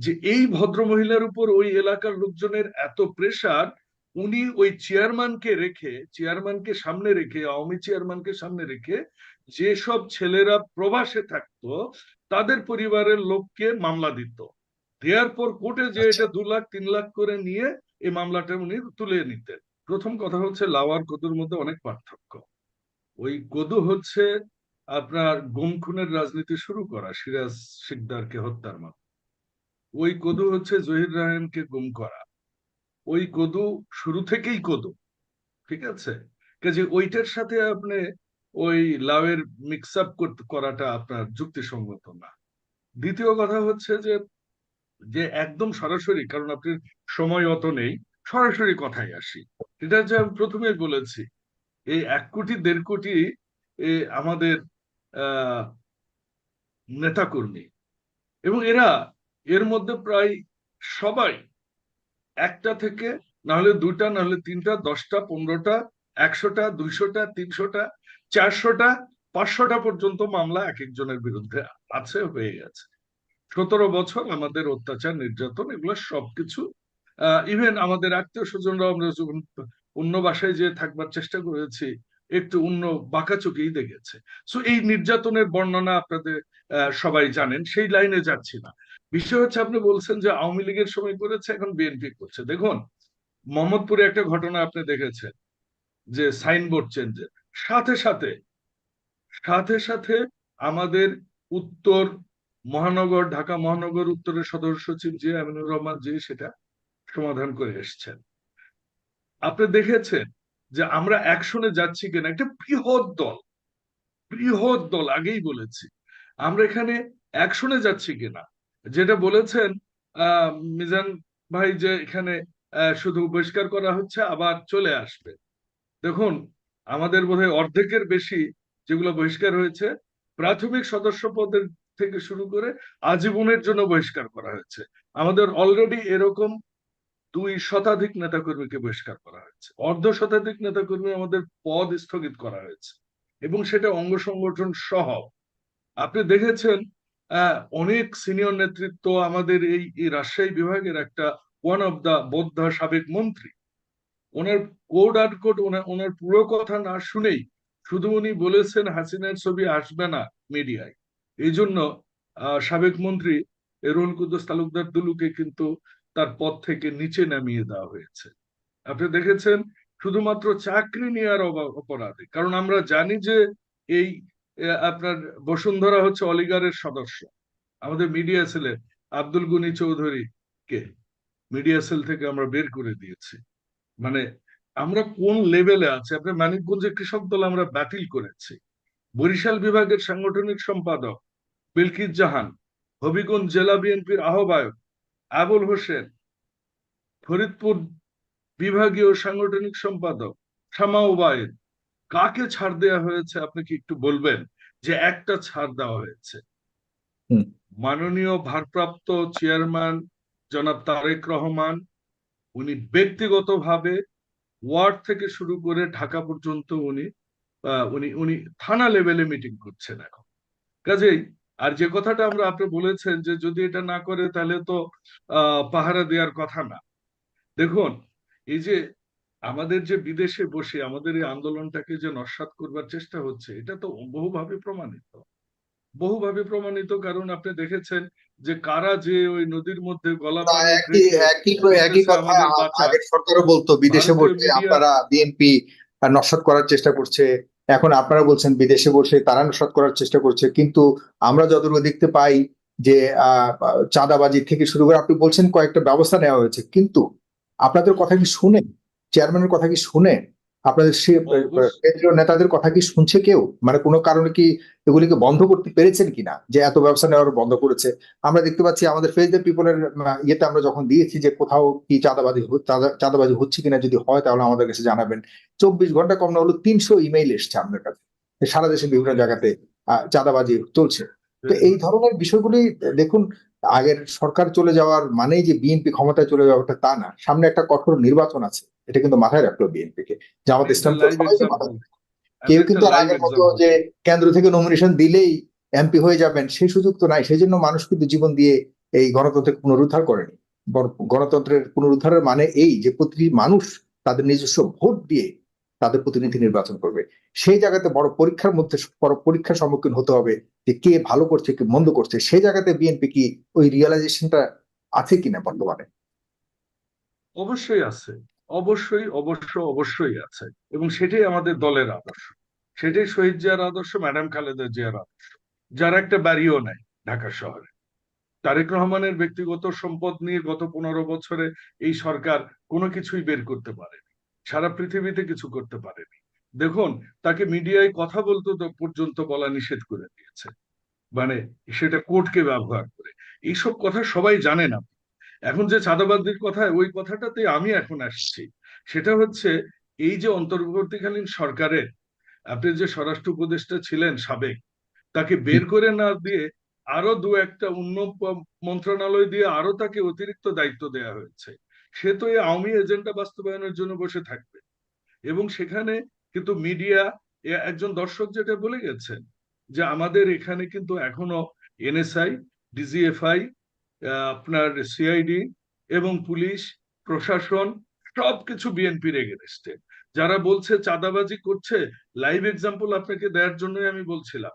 যে এই ভদ্র মহিলার উপর ওই এলাকার লোকজনের এত প্রেসার উনি ওই চেয়ারম্যানকে রেখে চেয়ারম্যানকে সামনে রেখে আওয়ামী চেয়ারম্যানকে সামনে রেখে যেসব ছেলেরা প্রবাসে থাকতো তাদের পরিবারের লোককে মামলা দিত। দেওয়ার পর কোর্টে যে আচ্ছা। এটা দু লাখ তিন লাখ করে নিয়ে এই মামলাটা উনি তুলে নিতেন। প্রথম কথা হচ্ছে লাওয়ার কদুর মধ্যে অনেক পার্থক্য। ওই কদু হচ্ছে আপনার গুম খুনের রাজনীতি শুরু করা সিরাজ শিকদারকে হত্যার মাধ্যমে। ওই কদু হচ্ছে জহির রায়হানকে গুম করা। ওই কদু শুরু থেকেই কদু, ঠিক আছে? কাজে ওইটার সাথে আপনি ওই লাউয়ের মিক্স আপ করাটা আপনার যুক্তিসঙ্গত না। দ্বিতীয় কথা হচ্ছে যে যে একদম সরাসরি, কারণ আপনি সময় অত নেই, সরাসরি কথায় আসি। এটা যে আমি প্রথমেই বলেছি, এই এক কোটি, দেড় কোটি আমাদের নেতাকর্মী, এবং এরা এর মধ্যে প্রায় সবাই একটা থেকে নাহলে দুটা নাহলে তিনটা, দশটা, পনেরোটা, একশোটা, দুইশোটা, তিনশোটা, চারশোটা, পাঁচশোটা পর্যন্ত মামলা এক একজনের বিরুদ্ধে আছে হয়ে গেছে সতেরো বছর আমাদের অত্যাচার, নির্যাতন, এগুলো সবকিছু ইভেন আমাদের আত্মীয় স্বজনরা আমরা যখন অন্য বাসায় যে থাকবার চেষ্টা করেছি, একটু অন্য বাঁকা চোখেই দেখেছে। সো এই নির্যাতনের বর্ণনা আপনাদের সবাই জানেন, সেই লাইনে যাচ্ছি না। বিষয় হচ্ছে আপনি বলছেন যে আওয়ামী লীগের সময় করেছে, এখন বিএনপি করছে। দেখুন, মোহাম্মদপুরে একটা ঘটনা আপনি দেখেছেন, যে সাইনবোর্ড চেঞ্জের সাথে সাথে সাথে সাথে আমাদের উত্তর মহানগর, ঢাকা মহানগর উত্তরের সদস্য সচিব যে আমিনুর রহমান জি সেটা সমাধান করে এসছেন। আপনি দেখেছেন যে আমরা অ্যাকশনে যাচ্ছি কিনা, একটা বৃহৎ দল বৃহৎ দল আগেই বলেছি, আমরা এখানে অ্যাকশনে যাচ্ছি কিনা যেটা বলেছেন মিজান ভাই যে এখানে শুধু বহিষ্কার করা হচ্ছে, আবার চলে আসবে। দেখুন, আমাদের বোধহয় অর্ধেকের বেশি যেগুলো বহিষ্কার হয়েছে, প্রাথমিক সদস্য পদের থেকে শুরু করে আজীবনের জন্য বহিষ্কার করা হয়েছে। আমাদের অলরেডি এরকম দুই শতাধিক নেতাকর্মীকে বহিষ্কার করা হয়েছে। অর্ধ শতাধিক নেতাকর্মী আমাদের পদ স্থগিত করা হয়েছে এবং সেটা অঙ্গ সংগঠন সহ। আপনি দেখেছেন অনেক সিনিয়র নেতৃত্ব আমাদের এই রাজশাহী বিভাগের একটা ওয়ান অফ দা বোদ্ধা সাবেক মন্ত্রী। ওনার কোড আর কোড ওনার পুরো কথা না শুনেই শুধু উনি বলেছেন, হাসিনার ছবি আসবে না মিডিয়ায় এই জন্য সাবেক মন্ত্রী রুহুল কুদ্দুস তালুকদার দুলুকে কিন্তু তার পদ থেকে নিচে নামিয়ে দেওয়া হয়েছে। আপনি দেখেছেন, শুধুমাত্র চাকরি নেওয়ার অপরাধে। কারণ আমরা জানি যে এই আপনার বসুন্ধরা হচ্ছে অলিগারের সদস্য। আমাদের মিডিয়া সেলের আব্দুল গুনি চৌধুরী কে মিডিয়া সেল থেকে আমরা বের করে দিয়েছি। মানে আমরা কোন লেভেলে আছি? আপনি মানিকগঞ্জের কৃষক দল আমরা বাতিল করেছি। বরিশাল বিভাগের সাংগঠনিক সম্পাদক বিলকিস জাহান, হবিগঞ্জ জেলা বিএনপির আহ্বায়ক আবুল হোসেন, ফরিদপুর বিভাগীয় সাংগঠনিক সম্পাদক শামা ওবায়েদ কাকে ছাড় দেওয়া হয়েছে আপনি কি একটু বলবেন যে একটা ছাড় দেওয়া হয়েছে? মাননীয় ভারপ্রাপ্ত চেয়ারম্যান জনাব তারেক রহমান উনি ব্যক্তিগতভাবে ওয়ার্ড থেকে শুরু করে ঢাকা পর্যন্ত উনি উনি উনি থানা লেভেলে মিটিং করছেন এখন। কাজেই আর যে কথাটা আমরা আপনি বলেছেন যে যদি এটা না করে তাহলে তো আহ পাহারা দেওয়ার কথা না। দেখুন এই যে আমাদের যে বিদেশে বসে আমাদের এই আন্দোলনটাকে যে নস্বাত করবার চেষ্টা হচ্ছে এটা তো বহুভাবে প্রমাণিত। বহুভাবে প্রমাণিত কারণ আপনি দেখেছেন যে কারা যে ওই নদীর মধ্যে গলা একই কথা আগের সরকারও বলতো বিদেশে বসে আপনারা বিএনপি নস্বাত করার চেষ্টা করছে। এখন আপনারা বলছেন বিদেশে বসে তারা নস্বাত করার চেষ্টা করছে কিন্তু আমরা যতটুকু দেখতে পাই যে আহ, চাঁদাবাজি থেকে শুরু করে আপনি বলছেন কয়েকটা ব্যবস্থা নেওয়া হয়েছে কিন্তু আপনাদের কথা কি শুনে চেয়ারম্যানের কথা কি শুনে আপনাদের সে কেন্দ্রীয় নেতাদের কথা কি শুনছে কেউ? মানে কোনো কারণে কি এগুলিকে বন্ধ করতে পেরেছেন কিনা? যে এত ব্যবসা নেওয়ার বন্ধ করেছে। আমরা দেখতে পাচ্ছি আমাদের ফেস দ্য পিপলের ইয়েতে আমরা যখন দিয়েছি যে কোথাও কি চাঁদাবাজি চাঁদাবাজি হচ্ছে কিনা যদি হয় তাহলে আমাদের কাছে জানাবেন। চব্বিশ ঘণ্টা কম না হলো তিনশো ইমেইল এসছে আমাদের কাছে। সারা দেশে বিভিন্ন জায়গাতে আহ, চাঁদাবাজি চলছে। তো এই ধরনের বিষয়গুলি দেখুন আগের সরকার চলে যাওয়ার মানেই যে বিএনপি ক্ষমতায় চলে যাওয়াটা তা না। সামনে একটা কঠোর নির্বাচন আছে। এটা কিন্তু মাথায় রাখল বিএনপি কে। জামাত ইসলাম কেউ কিন্তু আর আগের মতো যে কেন্দ্র থেকে নমিনেশন দিলেই এমপি হয়ে যাবেন সেই সুযোগ তো নাই। সেই জন্য মানুষ কিন্তু জীবন দিয়ে এই গণতন্ত্রের পুনরুদ্ধার করেনি। গণতন্ত্রের পুনরুদ্ধারের মানে এই যে প্রতিটি মানুষ তাদের নিজস্ব ভোট দিয়ে তাদের প্রতিনিধি নির্বাচন করবে। সেই জায়গাতে বড় পরীক্ষার মধ্যে বড় পরীক্ষার সম্মুখীন হতে হবে যে কে ভালো করছে কে মন্দ করছে। সেই জায়গাতে বিএনপি কি ওই রিয়েলাইজেশনটা আছে কিনা বর্তমানে? অবশ্যই আছে। অবশ্যই, অবশ্য, অবশ্যই আছে। এবং সেটাই আমাদের দলের আদর্শ। সেটাই শহীদ জিয়ার আদর্শ, ম্যাডাম খালেদা জিয়ার আদর্শ। যার একটা বাড়িও নাই ঢাকা শহরে। তারেক রহমানের ব্যক্তিগত সম্পদ নিয়ে গত পনেরো বছরে এই সরকার কোনো কিছুই বের করতে পারেনি। সারা পৃথিবীতে কিছু করতে পারেনি। দেখুন, তাকে মিডিয়ায় কথা বলতে পর্যন্ত বলা নিষেধ করে দিয়েছে। মানে সেটা কোর্টকে ব্যবহার করে। এইসব কথা সবাই জানে না। এখন যে চাঁদাবাজির কথা ওই কথাটাতে আমি এখন আসছি। সেটা হচ্ছে এই যে অন্তর্বর্তীকালীন সরকারের, আপনি যে স্বরাষ্ট্র উপদেষ্টা ছিলেন সাবেক, তাকে বের করে না দিয়ে আরও দু একটা অন্য মন্ত্রণালয় দিয়ে আরও তাকে অতিরিক্ত দায়িত্ব দেওয়া হয়েছে। সে তো এই আওয়ামী এজেন্ডা বাস্তবায়নের জন্য বসে থাকবে। এবং সেখানে কিন্তু মিডিয়া একজন দর্শক যেটা বলে গেছেন যে আমাদের এখানে কিন্তু এখনও এনএসআই, ডিজিএফআই আপনার সিআইডি এবং পুলিশ প্রশাসন সবকিছু বিএনপির এগেনস্টে যারা বলছে চাঁদাবাজি করছে লাইভ এক্সাম্পল আপনাকে দেওয়ার জন্যই আমি বলছিলাম।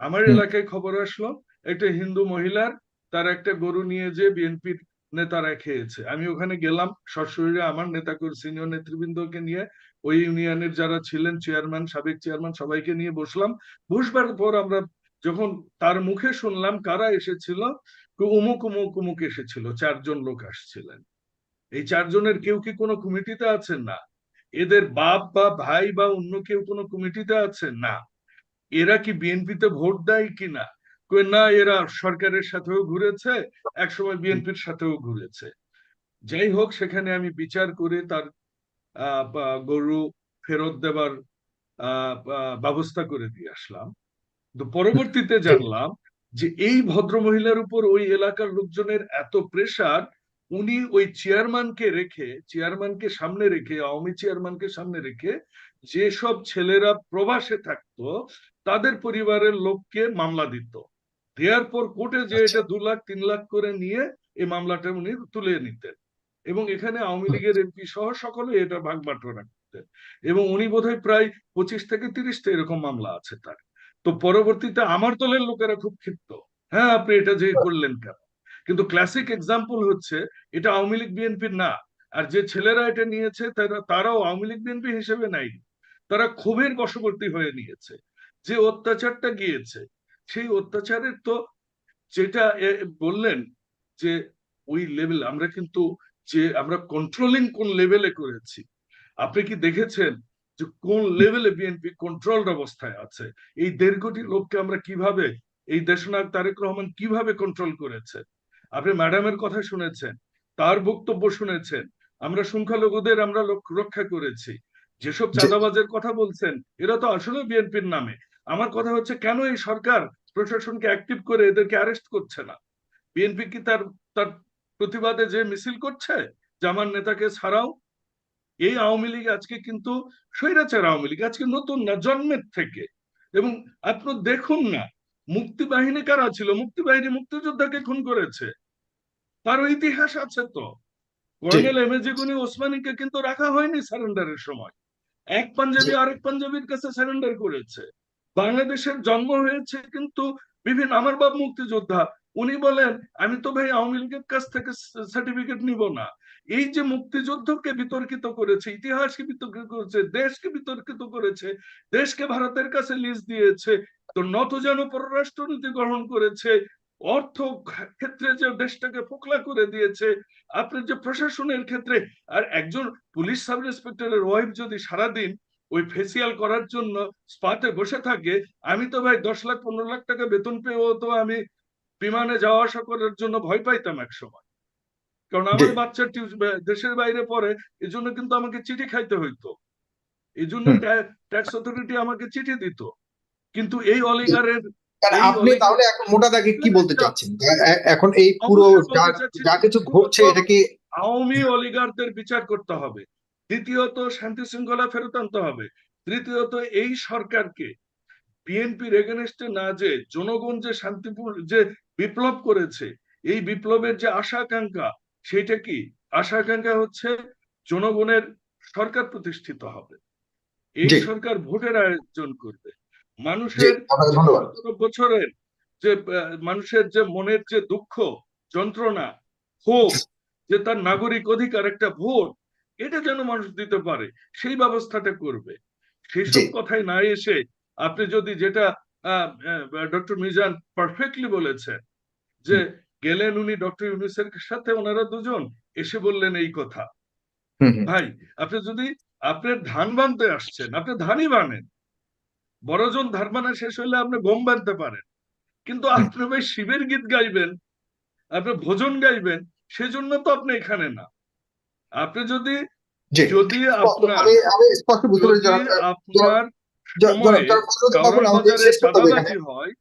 আমার এলাকায় খবর আসলো একটা হিন্দু মহিলার তার একটা গরু নিয়ে যে বিএনপির নেতারা খেয়েছে। আমি ওখানে গেলাম সশরীরে আমার নেতা সিনিয়র নেতৃবৃন্দকে নিয়ে ওই ইউনিয়নের যারা ছিলেন চেয়ারম্যান সাবেক চেয়ারম্যান সবাইকে নিয়ে বসলাম। বসবার পর আমরা যখন তার মুখে শুনলাম কারা এসেছিল উমুক উমুক উমুক এসেছিল চারজন লোক আসছিলেন। এই চারজনের কেউ কি কোনো কমিটিতে আছেন না? এদের বাপ বা ভাই বা অন্য কেউ কোনো কমিটিতে আছেন? না। এরা কি বিএনপিতে ভোট দেয় কিনা কই না এরা সরকারের সাথেও ঘুরেছে একসময় বিএনপির সাথেও ঘুরেছে। যাই হোক সেখানে আমি বিচার করে তার আহ, গরু ফেরত দেবার ব্যবস্থা করে দিয়ে আসলাম। তো পরবর্তীতে জানলাম যে এই ভদ্র মহিলার উপর ওই এলাকার লোকজনের এত প্রেসার উনি ওই চেয়ারম্যানকে রেখে চেয়ারম্যানকে সামনে রেখে আওয়ামী চেয়ারম্যানকে সামনে রেখে যেসব ছেলেরা প্রবাসে থাকতো তাদের পরিবারের লোককে মামলা দিত। দেওয়ার পর কোর্টে যে আচ্ছা। এটা দু লাখ তিন লাখ করে নিয়ে এই মামলাটা উনি তুলে নিতেন। এবং এখানে আওয়ামী লীগের এমপি সহ সকলে এটা ভাগ বাটোয়ারা করতেন। এবং উনি বোধহয় প্রায় পঁচিশ থেকে তিরিশটা এরকম মামলা আছে তার। তো পরবর্তীতে আমার দলের লোকেরা খুব ক্ষিপ্ত। হ্যাঁ আপনি এটা যে করলেন কেন? কিন্তু ক্লাসিক এক্সাম্পল হচ্ছে, এটা আওয়ামী লীগ বিএনপির না। আর যে ছেলেরা এটা নিয়েছে, তারা, তারাও আওয়ামী লীগ বিএনপি হিসেবে নাই তারা ক্ষোভের বশবর্তী হয়ে নিয়েছে। যে অত্যাচারটা গিয়েছে, সেই অত্যাচারের তো যেটা বললেন যে ওই লেভেল আমরা কিন্তু যে, আমরা কন্ট্রোলিং কোন লেভেলে করেছি। আপনি কি দেখেছেন যে কোন লেভেলে বিএনপি কন্ট্রোলড অবস্থায় আছে এই দেড় কোটি লোককে আমরা কীভাবে এই দেশনায়ক তারেক রহমান কীভাবে কন্ট্রোল করেছে? আপনি ম্যাডামের কথা শুনেছেন তার বক্তব্য শুনেছেন আমরা সংখ্যালঘুদের আমরা রক্ষা করেছি। যেসব চাঁদাবাজের কথা বলছেন এরা তো আসলে বিএনপির নামে। আমার কথা হচ্ছে কেন এই সরকার প্রশাসনকে অ্যাক্টিভ করে এদেরকে অ্যারেস্ট করছে না? বিএনপি কি তার তার প্রতিবাদে যে মিছিল করছে? যে আমার নেতাকে ছাড়াও এই আওয়ামী লীগ আজকে কিন্তু স্বৈরাচার আওয়ামী লীগ আজকে নতুন না জন্মের থেকে। এবং আপনি দেখুন না মুক্তি বাহিনী কারা ছিল? মুক্তি বাহিনী মুক্তিযোদ্ধাকে খুন করেছে। তারও ইতিহাস আছে তো। কর্নেল এমেজিগুনি ওসমানীকে কিন্তু রাখা হয়নি সারেন্ডারের সময়। এক পাঞ্জাবি আরেক পাঞ্জাবির কাছে সারেন্ডার করেছে। বাংলাদেশের জন্ম হয়েছে কিন্তু বিভিন্ন আমার বাপ মুক্তিযোদ্ধা উনি বলেন, আমি তো ভাই আওয়ামী লীগের কাছ থেকে সার্টিফিকেট নিব না। এই যে মুক্তিযুদ্ধকে বিতর্কিত করেছে, ইতিহাসকে বিতর্কিত করেছে, দেশকে বিতর্কিত করেছে, দেশকে ভারতের কাছে লিজ দিয়েছে, তো নত যেন পররাষ্ট্রনীতি গ্রহণ করেছে, অর্থ ক্ষেত্রে যে দেশটাকে ফোকলা করে দিয়েছে আপনার যে প্রশাসনের ক্ষেত্রে, আর একজন পুলিশ সাব ইন্সপেক্টরের ওয়াইফ যদি সারাদিন ওই ফেসিয়াল করার জন্য স্পাতে বসে থাকে, আমি তো ভাই দশ লাখ, পনেরো লাখ টাকা বেতন পেয়েও তো আমি বিমানে যাওয়া আসা করার জন্য ভয় পাইতাম এক সময়। কারণ আমার। বাচ্চা দেশের বাইরে পড়ে এই জন্য কিন্তু আমাকে চিঠি খাইতে হইতো। এই জন্য ট্যাক্স অথরিটি আমাকে চিঠি দিত। কিন্তু এই অলিগারের আপনি তাহলে এখন মোটা দাগে কি বলতে চাচ্ছেন? এখন এই পুরো যা- যা কিছু ঘটছে এটা কি আওয়ামী অলিগারদের বিচার করতে হবে। দ্বিতীয়ত শান্তি শৃঙ্খলা ফেরত আনতে হবে। তৃতীয়ত এই সরকারকে বিএনপির এগেনস্টে না যে জনগণ যে শান্তিপূর্ণ যে বিপ্লব করেছে। এই বিপ্লবের যে আশা আকাঙ্ক্ষা সেটা কি? আশা আকাঙ্ক্ষা হচ্ছে জনগণের সরকার প্রতিষ্ঠিত হবে। এই সরকার ভোটের আয়োজন করবে। মানুষের বছরের যে মানুষের যে মনের যে দুঃখ যন্ত্রণা ক্ষোভ যে তার নাগরিক অধিকার একটা ভোট এটা যেন মানুষ দিতে পারে সেই ব্যবস্থাটা করবে। সেসব। কথায় না এসে আপনি যদি যেটা ডক্টর মিজান পারফেক্টলি বলেছেন যে গেলেন উনি ডক্টর ইউনুসের সাথে ওনারা দুজন এসে বললেন এই কথা। ভাই আপনি যদি আপনার ধান বানতে আসছেন আপনি ধানই বানেন। বড়জন ধান বানা শেষ হলে আপনি গম বানতে পারেন। কিন্তু আপনি ভাই শিবের গীত গাইবেন আপনি ভোজন গাইবেন সেজন্য তো আপনি এখানে না। আপনি যদি যদি আপনার আপনার সময়ে হয়